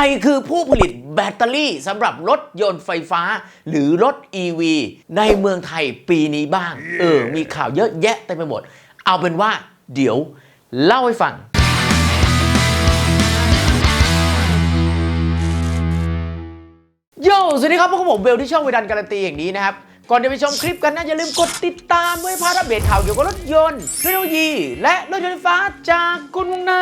รคือผู้ผลิตแบตเตอรี่สำหรับรถยนต์ไฟฟ้า หรือรถ EV ในเมืองไทยปีนี้บ้าง เออ มีข่าวเยอะแยะเต็มไปหมด เอาเป็นว่าเดี๋ยวเล่าให้ฟัง โยสวัสดีครับพวกบผมเบลที่ช่องวิดันการันตีอย่างนี้นะครับ ก่อนจะไปชมคลิปกันนะอย่าลืมกดติดตามไว้พลาดอัปเดตข่าวเกี่ยวกับรถยนต์เทคโนโลยี และรถยนต์ไฟฟ้าจากคุณวงใน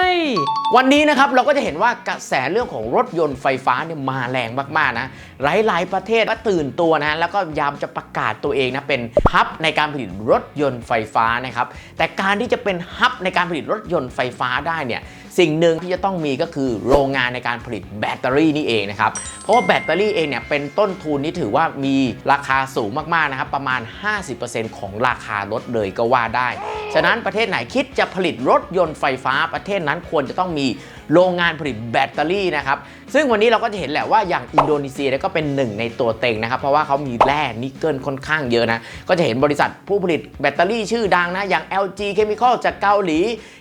วันนี้นะครับเราก็จะเห็นว่ากระแสเรื่องของรถยนต์ไฟฟ้าเนี่ยมาแรงมากๆนะหลายๆประเทศก็ตื่นตัวนะแล้วก็พยายามจะประกาศตัวเองนะเป็นฮับในการผลิตรถยนต์ไฟฟ้านะครับแต่การที่จะเป็นฮับในการผลิตรถยนต์ไฟฟ้าได้เนี่ย สิ่งหนึ่งที่จะต้องมีก็คือโรงงานในการผลิตแบตเตอรี่นี่เองนะครับ เพราะว่าแบตเตอรี่เองเนี่ยเป็นต้นทุนที่ถือว่ามีราคาสูงมากๆนะครับประมาณ 50%ของราคารถเลยก็ว่าได้ ฉะนั้นประเทศไหนคิดจะผลิตรถยนต์ไฟฟ้าประเทศนั้นควรจะต้องมีโรงงานผลิตแบตเตอรี่นะครับ ซึ่งวันนี้เราก็จะเห็นแหละว่าอย่างอินโดนีเซียเนี่ยก็เป็นหนึ่งในตัวเต็งนะครับ เพราะว่าเขามีแร่นิกเกิลค่อนข้างเยอะนะ ก็จะเห็นบริษัทผู้ผลิตแบตเตอรี่ชื่อดังนะ อย่าง LG Chemical จากเกาหลี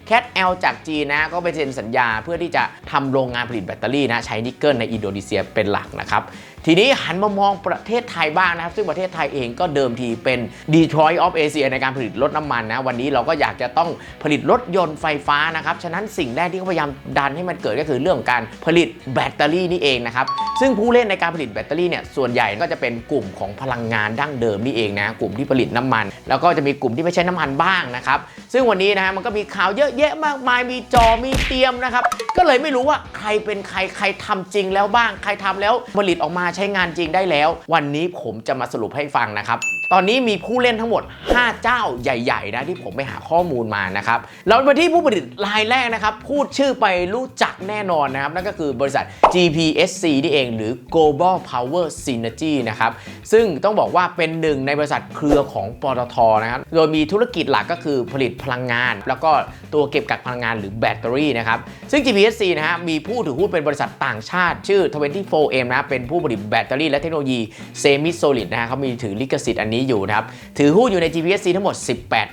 Cat L จากจีนนะ ก็ไปเซ็นสัญญาเพื่อที่จะทำโรงงานผลิตแบตเตอรี่นะใช้นิกเกิลในอินโดนีเซียเป็นหลักนะครับ ทีนี้หันมามองประเทศไทยบ้างนะครับ ซึ่งประเทศไทยเองก็เดิมทีเป็น Detroit of Asia ในการผลิตรถน้ำมันนะ วันนี้เราก็อยากจะต้องผลิตรถยนต์ไฟฟ้านะครับ ฉะนั้นสิ่งแรกที่เขาพยายามดันให้มันเกิดก็คือเรื่องของการผลิตแบตเตอรี่นี่เองนะครับ ซึ่งผู้เล่นในการผลิตแบตเตอรี่เนี่ยส่วนใหญ่ก็จะเป็นกลุ่มของพลังงานดั้งเดิมนี่เองนะกลุ่มที่ผลิตน้ำมัน แล้วก็จะมีกลุ่มที่ไม่ใช้น้ำมันบ้างนะครับซึ่งวันนี้นะฮะมันก็มีข่าวเยอะแยะมากมายมีจอมีเตรียมนะครับก็เลยไม่รู้ว่าใครเป็นใครใครทำจริงแล้วบ้าง ใครทำแล้วผลิตออกมาใช้งานจริงได้แล้ว วันนี้ผมจะมาสรุปให้ฟังนะครับ ตอนนี้มีผู้เล่นทั้งหมด 5 เจ้าใหญ่ๆนะที่ผมไปหาข้อมูลมานะครับเรามาที่ผู้ผลิตรายแรกนะครับ พูดชื่อไปรู้จักแน่นอนนะครับ นั่นก็คือบริษัท GPSC นี่เอง หรือ Global Power Synergy นะครับ ซึ่งต้องบอกว่าเป็นหนึ่งในบริษัทเครือของปตทนะครับ โดยมีธุรกิจหลักก็คือผลิตพลังงาน แล้วก็ตัวเก็บกักพลังงานหรือแบตเตอรี่นะครับ ซึ่ง GPSC นะฮะมีผู้ถือหุ้นเป็นบริษัทต่างชาติ ชื่อ 24M นะเป็นผู้ผลิตแบตเตอรี่และเทคโนโลยีเซมิโซลิดนะฮะเขามีถือลิขสิทธิ์อันนี้อยู่นะครับ ถือหุ้นอยู่ใน GPSC ทั้งหมด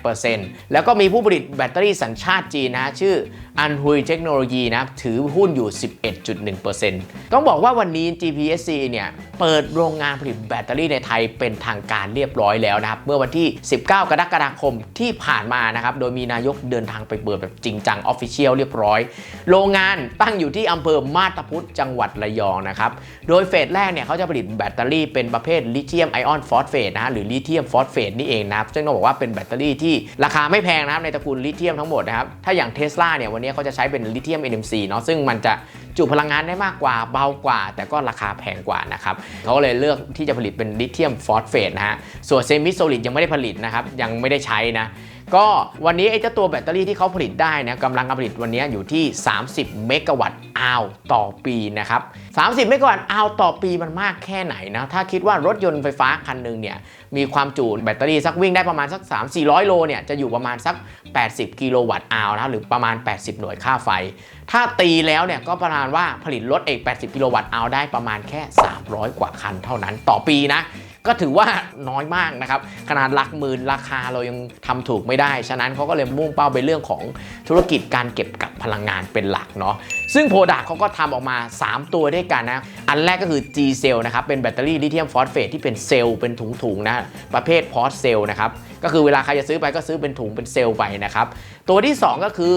18%แล้วก็มีผู้ผลิตแบตเตอรี่สัญชาติจีนนะฮะชื่ออันฮุยเทคโนโลยีนะครับถือหุ้นอยู่ 11.1%ต้องบอกว่าวันนี้ GPSC เนี่ยเปิดโรงงานผลิตแบตเตอรี่ในไทยเป็นทางการเรียบร้อยแล้วนะครับ เมื่อวันที่ 19 กรกฎาคมที่ผ่านมานะครับ โดยมีนายกเดินทางไปเปิดแบบจริงจังออฟฟิเชียลเรียบร้อย โรงงานตั้งอยู่ที่อำเภอมาตาพุธจังหวัดระยองนะครับ โดยเฟสแรกเนี่ยเขาจะผลิตแบตเตอรี่เป็นประเภทลิเธียมไอออนฟอสเฟตนะฮะหรือลิเธียมฟอสเฟตนี่เองนะครับ ซึ่งต้องบอกว่าเป็นแบตเตอรี่ที่ราคาไม่แพงนะครับในตระกูลลิเธียมทั้งหมดนะครับ ถ้าอย่างเทสลาเนี่ยวันนี้เขาจะใช้เป็นลิเธียม NMC เนาะซึ่งมันจะ จุพลังงานได้มากกว่าเบากว่า แต่ก็ราคาแพงกว่านะครับเขาก็เลยเลือกที่จะผลิตเป็นลิเธียมฟอสเฟตนะฮะส่วนเซมิโซลิดยังไม่ได้ผลิตนะครับยังไม่ได้ใช้นะ ก็วันนี้ไอ้เจ้าตัวแบตเตอรี่ที่เขาผลิตได้นะกำลังการผลิตวันนี้อยู่ที่ 30 เมกะวัตต์อาวต่อปีนะครับ 30 เมกะวัตต์อาวต่อปีมันมากแค่ไหนนะ ถ้าคิดว่ารถยนต์ไฟฟ้าคันหนึ่งเนี่ยมีความจุแบตเตอรี่สักวิ่งได้ประมาณสัก 3-400 โลเนี่ยจะอยู่ประมาณสัก 80 กิโลวัตต์อาวนะหรือประมาณ 80 หน่วยค่าไฟ ถ้าตีแล้วเนี่ยก็ประมาณว่าผลิตรถเอก 80 กิโลวัตต์อาวได้ประมาณแค่ 300 กว่าคันเท่านั้นต่อปีนะ ก็ถือว่าน้อยมากนะครับขนาดหลักหมื่นราคาเรายังทำถูกไม่ได้ ฉะนั้นเขาก็เลยมุ่งเป้าไปเรื่องของธุรกิจการเก็บกับพลังงานเป็นหลักเนาะซึ่งโปรดักเขาก็ทำออกมา 3 ตัวด้วยกันนะ อันแรกก็คือ G cell นะครับเป็นแบตเตอรี่ลิเธียมฟอสเฟตที่เป็นเซลล์เป็นถุงๆนะประเภทพอสเซลล์นะครับ ก็คือเวลาใครจะซื้อไปก็ซื้อเป็นถุงเป็นเซลล์ไปนะครับตัวที่ 2 ก็คือ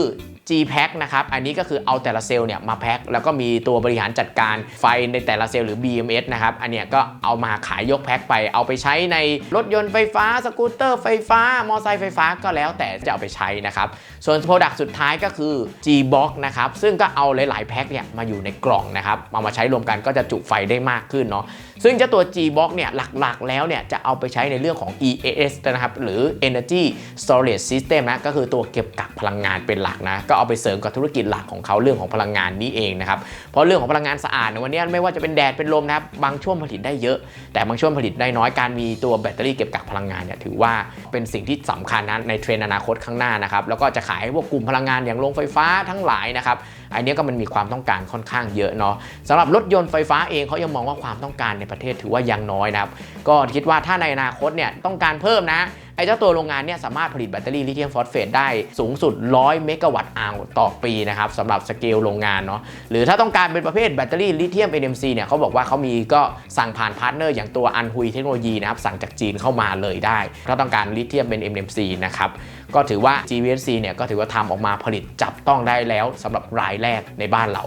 G Pack นะครับ อันนี้ก็คือเอาแต่ละเซลล์เนี่ยมาแพ็คแล้วก็มีตัวบริหารจัดการไฟในแต่ละเซลล์หรือ BMS นะครับ อันเนี้ยก็เอามาขายยกแพ็คไป เอาไปใช้ในรถยนต์ไฟฟ้า สกูตเตอร์ไฟฟ้า มอเตอร์ไซค์ไฟฟ้าก็แล้วแต่จะเอาไปใช้นะครับ ส่วน Product สุดท้ายก็คือ G Box นะครับ ซึ่งก็เอาหลาย ๆ แพ็คเนี่ยมาอยู่ในกล่องนะครับ เอามาใช้รวมกันก็จะจุไฟได้มากขึ้นเนาะ ซึ่งเจ้าตัว G Box เนี่ยหลักๆ แล้วเนี่ยจะเอาไปใช้ในเรื่องของ EAS นะครับหรือ Energy Storage System นะก็คือตัวเก็บกักพลังงานเป็นหลักนะก็เอาไปเสริมกับธุรกิจหลักของเขาเรื่องของพลังงานนี้เองนะครับเพราะเรื่องของพลังงานสะอาดในวันนี้ไม่ว่าจะเป็นแดดเป็นลมนะครับบางช่วงผลิตได้เยอะ แต่บางช่วงผลิตได้น้อยการมีตัวแบตเตอรี่เก็บกักพลังงานเนี่ยถือว่าเป็นสิ่งที่สำคัญนะในเทรนด์อนาคตข้างหน้านะครับแล้วก็จะขายให้พวกกลุ่มพลังงานอย่างโรงไฟฟ้าทั้งหลายนะครับอันนี้ก็มันมีความต้องการค่อนข้างเยอะเนาะสำหรับรถยนต์ไฟฟ้าเองเขายังมองว่าความต้องการในประเทศถือว่ายังน้อยนะครับก็คิดว่าถ้าในอนาคตเนี่ยต้องการเพิ่มนะ ไอ้เจ้าตัวโรงงานเนี่ยสามารถผลิตแบตเตอรี่ลิเธียมฟอสเฟตได้สูงสุด 100 เมกะวัตต์อาวต่อปีนะครับสำหรับสเกลโรงงานเนาะหรือถ้าต้องการเป็นประเภทแบตเตอรี่ลิเธียม NMC เนี่ยเขาบอกว่าเขามีก็สั่งผ่านพาร์ทเนอร์อย่างตัวอันฮุยเทคโนโลยีนะครับสั่งจากจีนเข้ามาเลยได้ ถ้าต้องการลิเธียมเป็น NMC นะครับก็ถือว่า GVC เนี่ยก็ถือว่าทำออกมาผลิตจับต้องได้แล้วสำหรับรายแรกในบ้านเรา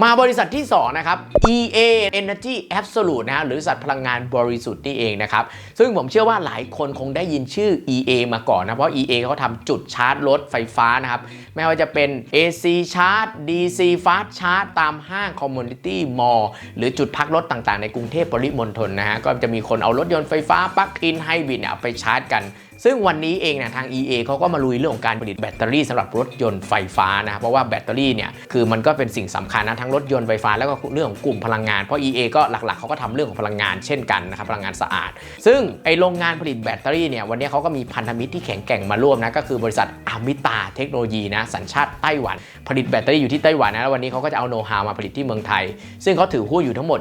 มาบริษัทที่ 2 นะครับ EA Energy Absolute นะฮะหรือบริษัทพลังงานบริสุทธิ์นี่เองนะครับ ซึ่งผมเชื่อว่าหลายคนคงได้ยินชื่อ EA มาก่อนนะ เพราะ EA เขาทำจุดชาร์จรถไฟฟ้านะครับ ไม่ว่าจะเป็น AC Charge DC Fast Charge ตามห้าง Community Mall หรือจุดพักรถต่างๆ ในกรุงเทพปริมณฑลนะฮะก็จะมีคนเอารถยนต์ไฟฟ้าปลั๊กอินไฮบริดเนี่ยไปชาร์จกัน ซึ่งวันนี้เองเนี่ยทาง EA เขาก็มาลุยเรื่องของการผลิตแบตเตอรี่สำหรับรถยนต์ไฟฟ้านะครับเพราะว่าแบตเตอรี่เนี่ยคือมันก็เป็นสิ่งสำคัญนะทั้งรถยนต์ไฟฟ้าแล้วก็เรื่องของกลุ่มพลังงานเพราะ EA ก็หลักๆเขาก็ทำเรื่องของพลังงานเช่นกันนะครับพลังงานสะอาด ซึ่งไอโรงงานผลิตแบตเตอรี่เนี่ยวันนี้เขาก็มีพันธมิตรที่แข็งแกร่งมาร่วมนะก็คือบริษัทอามิตาเทคโนโลยีนะสัญชาติไต้หวัน ผลิตแบตเตอรี่อยู่ที่ไต้หวันนะแล้ววันนี้เขาก็จะเอาโน้ตฮาวมาผลิตที่เมืองไทย ซึ่งเขาถือหุ้นอยู่ทั้งหมด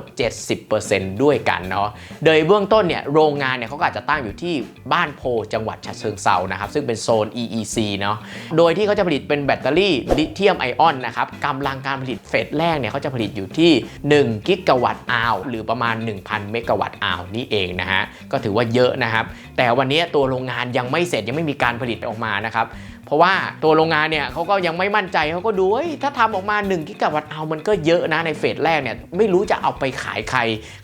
70%ด้วยกันเนาะโดยเบื้องต้นเนี่ยโรงงานเนี่ยเขาก็อาจจะตั้งอยู่ที่บ้านโพจังหวัดฉะเชิงเซานะครับซึ่งเป็นโซน EEC เนาะโดยที่เขาจะผลิตเป็นแบตเตอรี่ลิเธียมไอออนนะครับกำลังการผลิตเฟสแรกเนี่ยเขาจะผลิตอยู่ที่ 1 กิกะวัตต์อาวหรือประมาณ 1,000 เมกะวัตต์อาวนี่เองนะฮะก็ถือว่าเยอะนะครับ แต่วันนี้ตัวโรงงานยังไม่เสร็จยังไม่มีการผลิตออกมานะครับ ราะว่าตัวโรงงานเนี่ยเขาก็ยังไม่มั่นใจเขาก็ดูเฮ้ยถ้าทำออกมา1กิกะวัตต์เอามันก็เยอะนะในเฟสแรกเนี่ยไม่รู้จะเอาไปขายใคร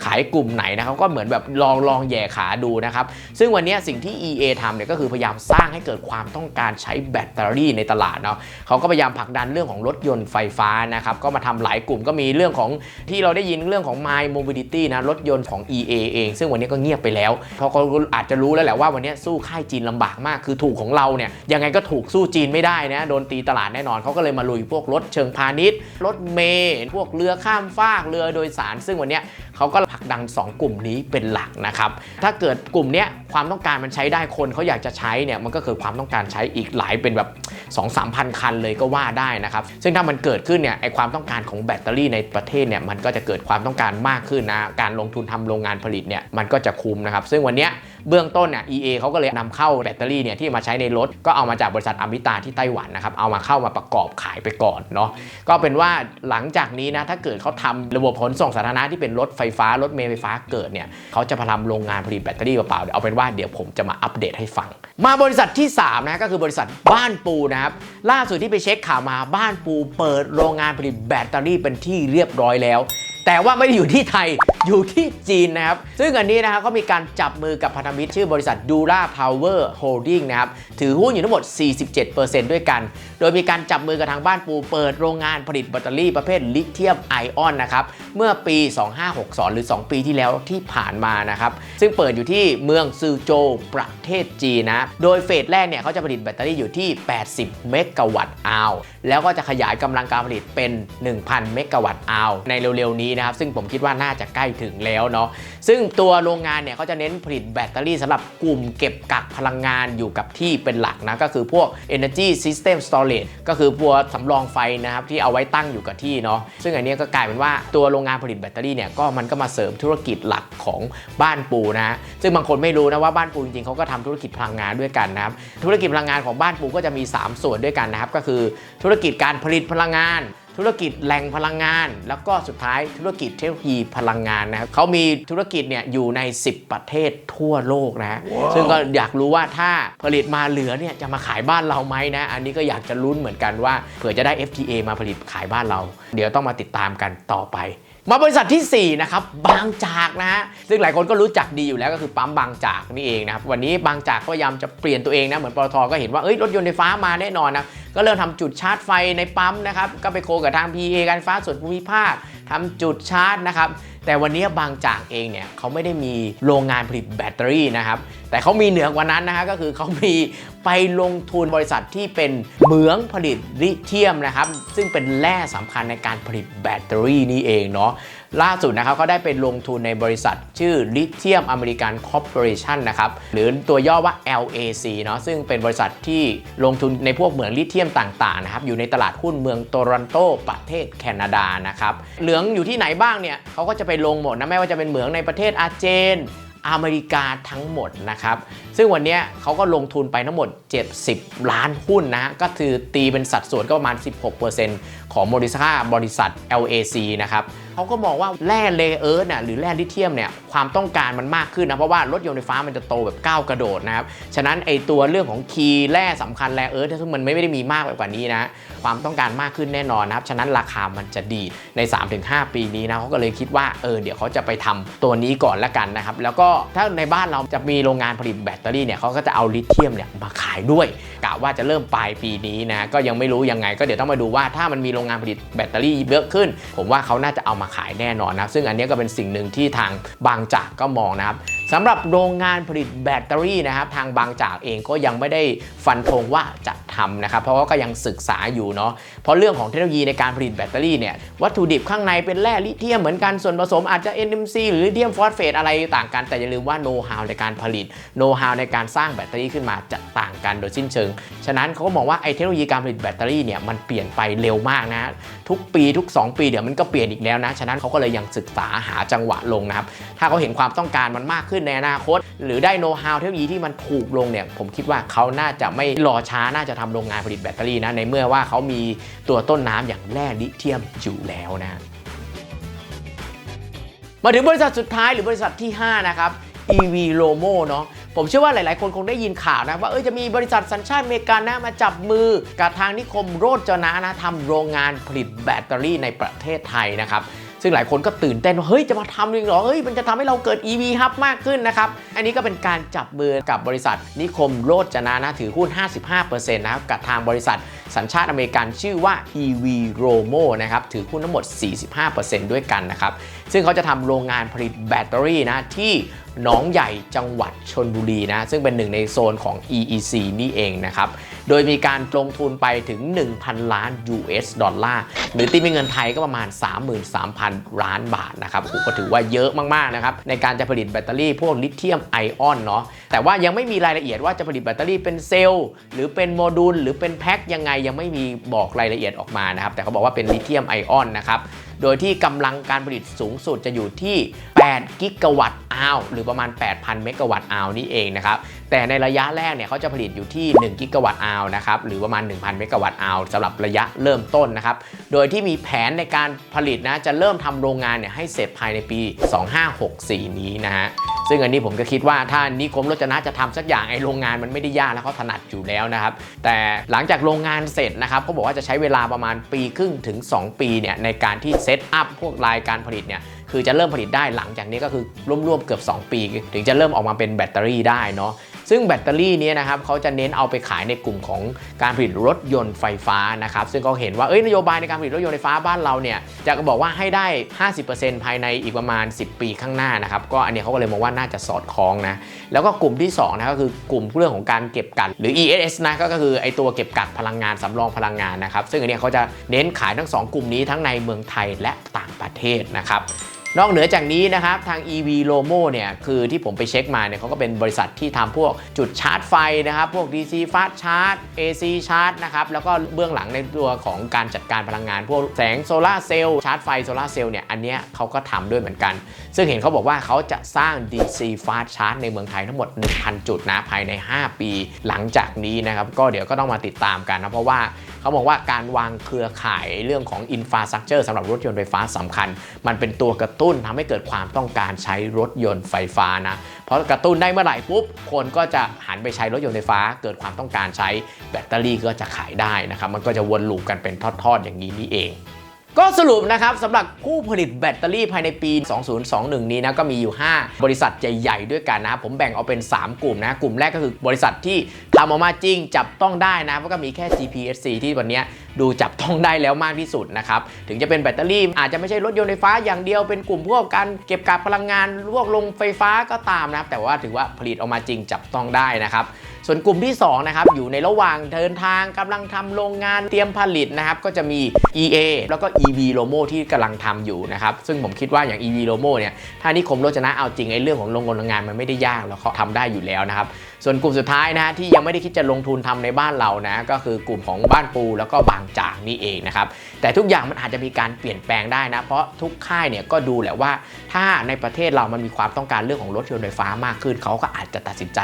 ขายกลุ่มไหนนะเขาก็เหมือนแบบลองลองแย่ขาดูนะครับซึ่งวันนี้สิ่งที่ EA ทำเนี่ยก็คือพยายามสร้างให้เกิดความต้องการใช้แบตเตอรี่ในตลาดเนาะเขาก็พยายามผลักดันเรื่องของรถยนต์ไฟฟ้านะครับก็มาทำหลายกลุ่มก็มีเรื่องของที่เราได้ยินเรื่องของ My Mobility นะรถยนต์ของ EA เอง ซึ่งวันนี้ก็เงียบไปแล้วเพราะเขาอาจจะรู้แล้วแหละว่าวันนี้สู้ค่ายจีนลำบากมากคือถูกของเราเนี่ยยังไงก็ถูกสจีนไม่ได้นะโดนตีตลาดแน่นอนเขาก็เลยมาลุยพวกรถเชิงพาณิชย์ รถเมล์พวกเรือข้ามฟากเรือโดยสาร ซึ่งวันนี้ เขาก็ผลักดัน 2 กลุ่มนี้เป็นหลักนะครับ ถ้าเกิดกลุ่มนี้ความต้องการมันใช้ได้คนเขาอยากจะใช้เนี่ยมันก็คือความต้องการใช้อีกหลายเป็นแบบ2 3พันคันเลยก็ว่าได้นะครับ ซึ่งถ้ามันเกิดขึ้นเนี่ยไอความต้องการของแบตเตอรี่ในประเทศเนี่ยมันก็จะเกิดความต้องการมากขึ้นนะการลงทุนทำโรงงานผลิตเนี่ยมันก็จะคุ้มนะครับ ซึ่งวันนี้เบื้องต้นเนี่ย EA เขาก็เลยนำเข้าแบตเตอรี่เนี่ยที่มาใช้ในรถก็เอามาจากบริษัทอมิตาที่ไต้หวันนะครับเอามาเข้ามาประกอบขายไปก่อนเนาะก็เป็นว่าหลังจากนี้นะถ้าเกิดเขาทำระบบขนส่งสาธารณะที่เป็นรถไฟฟ้ารถเมล์ไฟฟ้าเกิดเนี่ยเขาจะพทำโรงงานผลิตแบตเตอรี่เปล่าๆเอาเป็นว่าเดี๋ยวผมจะมาอัปเดตให้ฟัง มาบริษัทที่ 3 นะก็คือบริษัทบ้านปูนะครับล่าสุดที่ไปเช็คข่าวมาบ้านปูเปิดโรงงานผลิตแบตเตอรี่เป็นที่เรียบร้อยแล้วแต่ว่าไม่ได้อยู่ที่ไทยอยู่ที่จีนนะครับ ซึ่งอันนี้นะครับก็มีการจับมือกับพันธมิตรชื่อบริษัท Dura Power Holding นะครับ ถือหุ้นอยู่ทั้งหมด 47%ด้วยกัน โดยมีการจับมือกับทางบ้านปูเปิดโรงงานผลิตแบตเตอรี่ประเภทลิเธียมไอออนนะครับเมื่อปี 2562 หรือ 2 ปีที่แล้วที่ผ่านมานะครับซึ่งเปิดอยู่ที่เมืองซือโจวประเทศจีนนะโดยเฟสแรกเนี่ยเขาจะผลิตแบตเตอรี่อยู่ที่ 80 เมกะวัตต์อาวแล้วก็จะขยายกำลังการผลิตเป็น 1,000 เมกะวัตต์อาวในเร็วๆนี้นะครับซึ่งผมคิดว่าน่าจะใกล้ถึงแล้วเนาะซึ่งตัวโรงงานเนี่ยเขาจะเน้นผลิตแบตเตอรี่สำหรับกลุ่มเก็บกักพลังงานอยู่กับที่เป็นหลักนะก็คือพวก energy system storage ก็คือพวสำรองไฟนะครับที่เอาไว้ตั้งอยู่กับที่เนาะซึ่งอันนี้ก็กลายเป็นว่าตัวโรงงานผลิตแบตเตอรี่เนี่ยก็มันก็มาเสริมธุรกิจหลักของบ้านปูนะซึ่งบางคนไม่รู้นะว่าบ้านปูจริงๆเขาก็ทำธุรกิจพลังงานด้วยกันนะครับธุรกิจพลังงานของบ้านปูก็จะมี 3 ส่วนด้วยกันนะครับก็คือธุรกิจการผลิตพลังงาน ธุรกิจแหล่งพลังงาน แล้วก็สุดท้ายธุรกิจเทคโนโลยีพลังงานนะครับเขามีธุรกิจเนี่ยอยู่ใน 10 ประเทศทั่วโลกนะฮะซึ่งก็อยากรู้ว่าถ้าผลิตมาเหลือเนี่ยจะมาขายบ้านเราไหมนะ อันนี้ก็อยากจะลุ้นเหมือนกันว่าเผื่อจะได้ FTA มาผลิตขายบ้านเรา เดี๋ยวต้องมาติดตามกันต่อไปมาบริษัททีสี่ 4 นะครับ บางจากนะฮะซึ่งหลายคนก็รู้จักดีอยู่แล้วก็คือปั๊มบางจากนี่เองนะครับ วันนี้บางจากก็พยายามจะเปลี่ยนตัวเองนะ เหมือนปตทก็เห็นว่าเอ้ยรถยนต์ไฟฟ้ามาแน่นอนนะ ก็เริ่มทำจุดชาร์จไฟในปั๊มนะครับก็ไปโคกับทาง PA การไฟฟ้าส่วนภูมิภาคทำจุดชาร์จนะครับแต่วันนี้บางจากเองเนี่ยเขาไม่ได้มีโรงงานผลิตแบตเตอรี่นะครับแต่เขามีเหนือกว่านั้นนะฮะก็คือเขามีไปลงทุนบริษัทที่เป็นเหมืองผลิตลิเธียมนะครับซึ่งเป็นแร่สำคัญในการผลิตแบตเตอรี่นี่เองเนาะ ล่าสุดนะครับเขาได้ไปลงทุนในบริษัทชื่อ Lithium American Corporation นะครับหรือตัวย่อว่า LAC เนาะซึ่งเป็นบริษัทที่ลงทุนในพวกเหมืองลิเธียมต่างๆนะครับอยู่ในตลาดหุ้นเมืองโตรอนโตประเทศแคนาดานะครับเหลืองอยู่ที่ไหนบ้างเนี่ยเขาก็จะไปลงหมดนะไม่ว่าจะเป็นเหมืองในประเทศอาร์เจนอเมริกาทั้งหมดนะครับ ซึ่งวันนี้เขาก็ลงทุนไปทั้งหมด 70 ล้านหุ้นนะฮะก็คือตีเป็นสัดส่วนก็ประมาณ 16% ของบริษัทบริษัท LAC นะครับเขาก็มองว่าแร่เลเอิร์น่ะหรือแร่ลิเธียมเนี่ยความต้องการมันมากขึ้นนะเพราะว่ารถยนต์ไฟฟ้ามันจะโตแบบก้าวกระโดดนะครับฉะนั้นไอตัวเรื่องของคีย์แร่สำคัญแร่เอิร์ธซึ่งมันไม่ได้มีมากไปกว่านี้นะความต้องการมากขึ้นแน่นอนนะครับฉะนั้นราคามันจะดีใน 3-5 ปีนี้นะเขาก็เลยคิดว่าเออเดี๋ยวเขาจะไปทำตัวนี้ก่อนละกันนะครับแล้วก็ถ้าในบ้านเราจะมีโรงงานผลิตแบตเตอรี่เนี่ยเขาก็จะเอาลิเธียมเนี่ยมาขายด้วยกะว่าจะเริ่มปลายปีนี้นะก็ยังไม่รู้ยังไงก็เดี๋ยวต้องมาดูว่าถ้ามันมีโรงงานผลิตแบตเตอรี่เยอะขึ้น ผมว่าเขาน่าจะเอามาขายแน่นอนนะซึ่งอันนี้ก็เป็นสิ่งหนึ่งที่ทางบางจากก็มองนะครับ สำหรับโรงงานผลิตแบตเตอรี่นะครับทางบางจากเองก็ยังไม่ได้ฟันธงว่าจะทำนะครับเพราะว่าก็ยังศึกษาอยู่เนาะเพราะเรื่องของเทคโนโลยีในการผลิตแบตเตอรี่เนี่ยวัตถุดิบข้างในเป็นแร่ลิเธียมเหมือนกันส่วนผสมอาจจะ NMC หรือลิเธียมฟอสเฟตอะไรต่างกัน แต่อย่าลืมว่าโน้ตฮาวในการผลิตโน้ตฮาวในการสร้างแบตเตอรี่ขึ้นมาจะต่างกันโดยสิ้นเชิง ฉะนั้นเขาก็มองว่าไอ้เทคโนโลยีการผลิตแบตเตอรี่เนี่ยมันเปลี่ยนไปเร็วมากนะทุกปีทุก 2 ปีเดี๋ยวมันก็เปลี่ยนอีกแล้วนะฉะนั้นเขาก็เลยยังศึกษาหาจังหวะลงนะครับถ้าเขาเห็นความต้องการมันมากขึ้นในอนาคต หรือได้โน้ตฮาวเทคโนโลยีที่มันถูกลงเนี่ยผมคิดว่าเขาน่าจะไม่รอช้าน่าจะทำโรงงานผลิตแบตเตอรี่นะในเมื่อว่าเขามีตัวต้นน้ำอย่างแร่ลิเธียมอยู่แล้วนะ มาถึงบริษัทสุดท้ายหรือบริษัทที่ 5 นะครับ EV Lomo เนาะผมเชื่อว่าหลาย ๆ คนคงได้ยินข่าวนะ ว่าเออจะมีบริษัทสัญชาติอเมริกันนะมาจับมือกับทางนิคมโรจนะนะทำโรงงานผลิตแบตเตอรี่ในประเทศไทยนะครับ ซึ่งหลายคนก็ตื่นเต้นว่าเฮ้ยจะมาทำจริงเหรอเฮ้ยมันจะทำให้เราเกิด EV Hub มากขึ้นนะครับ อันนี้ก็เป็นการจับมือกับบริษัท นิคมโรจนะนะถือหุ้น 55%นะครับกับทางบริษัทสัญชาติอเมริกันชื่อว่า EV Romo นะครับถือหุ้นทั้งหมด 45%ด้วยกันนะครับซึ่งเขาจะทำโรงงานผลิตแบตเตอรี่นะที่หนองใหญ่จังหวัดชนบุรีนะซึ่งเป็นหนึ่งในโซนของ EEC นี่เองนะครับ โดยมีการลงทุนไปถึง 1,000 ล้าน US ดอลลาร์ หรือตีเป็นเงินไทยก็ประมาณ 33,000 ล้านบาทนะครับก็ถือว่าเยอะมากๆนะครับในการจะผลิตแบตเตอรี่พวกลิเธียมไอออนเนาะแต่ว่ายังไม่มีรายละเอียดว่าจะผลิตแบตเตอรี่เป็นเซลล์ หรือเป็นโมดูล หรือเป็นแพ็คยังไงยังไม่มีบอกรายละเอียดออกมานะครับ แต่เขาบอกว่าเป็นลิเธียมไอออนนะครับ โดยที่กำลังการผลิตสูงสุดจะอยู่ที่ 8 กิกะวัตต์อาวหรือประมาณ 8,000 เมกะวัตต์อาวนี่เองนะครับ แต่ในระยะแรกเนี่ยเขาจะผลิตอยู่ที่ 1 กิกะวัตต์อาวนะครับหรือประมาณ 1,000 เมกะวัตต์อาวสำหรับระยะเริ่มต้นนะครับ โดยที่มีแผนในการผลิตนะจะเริ่มทำโรงงานเนี่ยให้เสร็จภายในปี 2564 นี้นะฮะซึ่งอันนี้ผมก็คิดว่าถ้านิคมรจนะจะทำสักอย่างไอโรงงานมันไม่ได้ยากแล้วเขาถนัดอยู่แล้วนะครับ แต่หลังจากโรงงานเสร็จนะครับเขาบอกว่าจะใช้เวลาประมาณปีครึ่งถึง 2 ปีเนี่ยในการที่เซตอัพพวกรายการผลิตเนี่ยคือจะเริ่มผลิตได้หลังจากนี้ก็คือร่วมๆเกือบ 2 ปี ถึงจะเริ่มออกมาเป็นแบตเตอรี่ได้เนาะ ซึ่งแบตเตอรี่นี้นะครับเขาจะเน้นเอาไปขายในกลุ่มของการผลิตรถยนต์ไฟฟ้านะครับซึ่งเขาเห็นว่าเอ้ยนโยบายในการผลิตรถยนต์ไฟฟ้าบ้านเราเนี่ยจะบอกว่าให้ได้ 50%ภายในอีกประมาณ 10 ปีข้างหน้านะครับก็อันนี้เขาก็เลยมองว่าน่าจะสอดคล้องนะแล้วก็กลุ่มที่2นะก็คือกลุ่มเรื่องของการเก็บกักหรือ ESS นะก็คือไอตัวเก็บกักพลังงานสำรองพลังงานนะครับซึ่งอันนี้เขาจะเน้นขายทั้ง 2 กลุ่มนี้ทั้งในเมืองไทยและต่างประเทศนะครับ นอกเหนือจากนี้นะครับทาง EV Lomo เนี่ยคือที่ผมไปเช็คมาเนี่ยเขาก็เป็นบริษัทที่ทำพวกจุดชาร์จไฟนะครับพวก DC fast charge AC charge นะครับแล้วก็เบื้องหลังในตัวของการจัดการพลังงาน พวกแสงโซลาเซลล์ชาร์จไฟโซลาเซลล์เนี่ยอันเนี้ยเขาก็ทำด้วยเหมือนกัน ซึ่งเห็นเขาบอกว่าเขาจะสร้าง DC fast charge ในเมืองไทยทั้งหมด 1,000 จุดนะภายใน 5 ปีหลังจากนี้นะครับก็เดี๋ยวก็ต้องมาติดตามกันนะเพราะว่าเขาบอกว่าการวางเครือข่ายเรื่องของอินฟาสตรักเจอร์สำหรับรถยนต์ไฟฟ้าสำคัญ มันเป็นตัวกระตุ้นทำให้เกิดความต้องการใช้รถยนต์ไฟฟ้านะเพราะกระตุ้นได้เมื่อไหร่ปุ๊บ คนก็จะหันไปใช้รถยนต์ไฟฟ้า เกิดความต้องการใช้แบตเตอรี่ก็จะขายได้นะครับมันก็จะวนลูปกันเป็นทอดๆอย่างนี้นี่เอง ก็สรุปนะครับสำหรับผู้ผลิตแบตเตอรี่ภายในปี 2021 นี้นะก็มีอยู่ 5 บริษัทใหญ่ๆด้วยกันนะครับผมแบ่งเอาเป็น 3 กลุ่มนะกลุ่มแรกก็คือบริษัทที่ทำออกมาจริงจับต้องได้นะเพราะก็มีแค่ GPSC ที่วันนี้ ดูจับต้องได้แล้วมากที่สุดนะครับ ถึงจะเป็นแบตเตอรี่ อาจจะไม่ใช่รถยนต์ไฟฟ้าอย่างเดียวเป็นกลุ่มพวกการเก็บกักพลังงานพวกลงไฟฟ้าก็ตามนะครับแต่ว่าถือว่าผลิตออกมาจริงจับต้องได้นะครับส่วนกลุ่มที่2นะครับอยู่ในระหว่างเดินทางกำลังทำโรงงานเตรียมผลิตนะครับก็จะมี EA แล้วก็ EV Lomo ที่กำลังทำอยู่นะครับซึ่งผมคิดว่าอย่าง EV Lomo เนี่ยถ้านิคมโรจนะเอาจริงไอ้เรื่องของโรงงานโรงงานมันไม่ได้ยากแล้วเขาทำได้อยู่แล้วนะครับ ส่วนกลุ่มสุดท้ายนะฮะที่ยังไม่ได้คิดจะลงทุนทำในบ้านเรานะก็คือกลุ่มของบ้านปูแล้วก็บางจากนี่เองนะครับแต่ทุกอย่างมันอาจจะมีการเปลี่ยนแปลงได้นะ เพราะทุกค่ายเนี่ยก็ดูแหละว่า ถ้าในประเทศเรามันมีความต้องการเรื่องของรถยนต์ไฟฟ้ามากขึ้น เขาก็อาจจะตัดสินใจ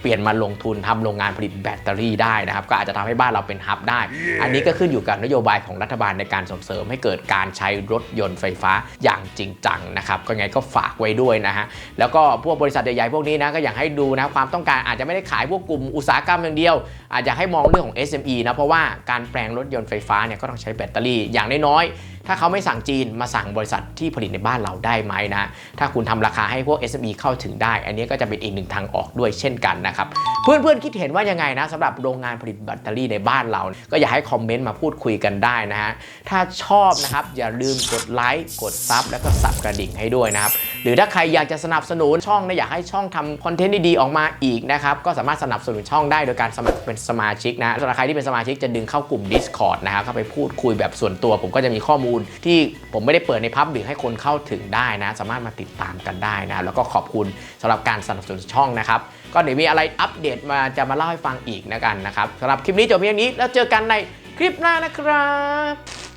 เปลี่ยนมาลงทุนทำโรงงานผลิตแบตเตอรี่ได้นะครับ ก็อาจจะทำให้บ้านเราเป็นฮับได้ อันนี้ก็ขึ้นอยู่กับนโยบายของรัฐบาลในการส่งเสริมให้เกิดการใช้รถยนต์ไฟฟ้าอย่างจริงจังนะครับก็ไงก็ฝากไว้ด้วยนะฮะแล้วก็พวกบริษัทใหญ่ๆพวกนี้นะก็อยากให้ดูนะความต้องการอาจจะไม่ได้ขายพวกกลุ่มอุตสาหกรรมอย่างเดียวอาจจะให้มองเรื่องของ SME นะเพราะว่าการแปลงรถยนต์ไฟฟ้าเนี่ยก็ต้องใช้แบตเตอรี่อย่างน้อยถ้าเขาไม่สั่งจีนมาสั่งบริษัทที่ผลิตในบ้านเราได้ไหมนะ ถ้าคุณทำราคาให้พวก SME เข้าถึงได้ อันนี้ก็จะเป็นอีกหนึ่งทางออกด้วยเช่นกันนะครับ เพื่อนๆคิดเห็นว่ายังไงนะสำหรับโรงงานผลิตแบตเตอรี่ในบ้านเรา ก็อยากให้คอมเมนต์มาพูดคุยกันได้นะฮะ ถ้าชอบนะครับอย่าลืมกดไลค์กดซับแล้วก็สับกระดิ่งให้ด้วยนะครับ หรือถ้าใครอยากจะสนับสนุนช่องนะอยากให้ช่องทำคอนเทนต์ดีๆออกมาอีกนะครับก็สามารถสนับสนุนช่องได้โดยการสมัครเป็นสมาชิกนะสำหรับใครที่เป็นสมาชิกจะดึงเข้ากลุ่ม Discord นะครับเข้าไปพูดคุยแบบส่วนตัวผมก็จะมีข้อมูลที่ผมไม่ได้เปิดในพับบิกให้คนเข้าถึงได้นะ สามารถมาติดตามกันได้นะ แล้วก็ขอบคุณสำหรับการสนับสนุนช่องนะครับ ก็เดี๋ยวมีอะไรอัปเดตมาจะมาเล่าให้ฟังอีกนะกันนะครับสำหรับคลิปนี้จบเพียงนี้แล้วเจอกันในคลิปหน้านะครับ